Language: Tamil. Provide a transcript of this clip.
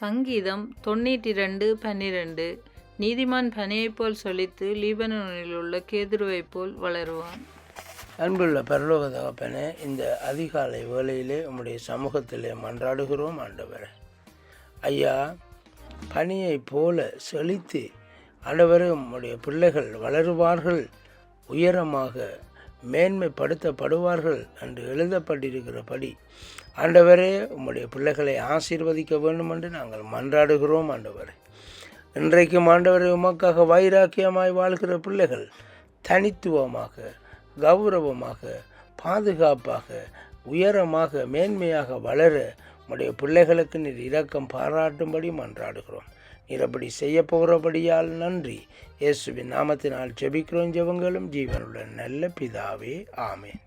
சங்கீதம் தொண்ணூற்றி ரெண்டு பன்னிரெண்டு. நீதிமான் பனையைப் போல் சொலித்து லீபனனில் உள்ள கேதுருவைப் போல் வளருவான். அன்புள்ள பரலோக தகப்பனே இந்த அதிகாலை வேளையிலே உம்முடைய சமூகத்திலே மன்றாடுகிறோம் ஆண்டவரே. ஐயா பனியைப் போல செழித்து அனைவரும் உம்முடைய பிள்ளைகள் வளருவார்கள் உயரமாக மேன்மைப்படுத்தப்படுவார்கள் என்று எழுதப்பட்டிருக்கிறபடி ஆண்டவரே உம்முடைய பிள்ளைகளை ஆசீர்வதிக்க வேண்டும் என்று நாங்கள் மன்றாடுகிறோம் ஆண்டவரே. இன்றைக்கும் ஆண்டவரை உமக்காக வைராக்கியமாய் வாழ்கிற பிள்ளைகள் தனித்துவமாக கௌரவமாக பாதுகாப்பாக உயரமாக மேன்மையாக வளர உடைய பிள்ளைகளுக்கு நீர் இரக்கம் பாராட்டும்படி மன்றாடுகிறோம் நீர் அப்படி செய்ய போகிறபடியால் நன்றி. இயேசுவின் நாமத்தினால் ஜெபிக்கிறோம் ஜெபங்களும் ஜீவனுள்ள நல்ல பிதாவே ஆமேன்.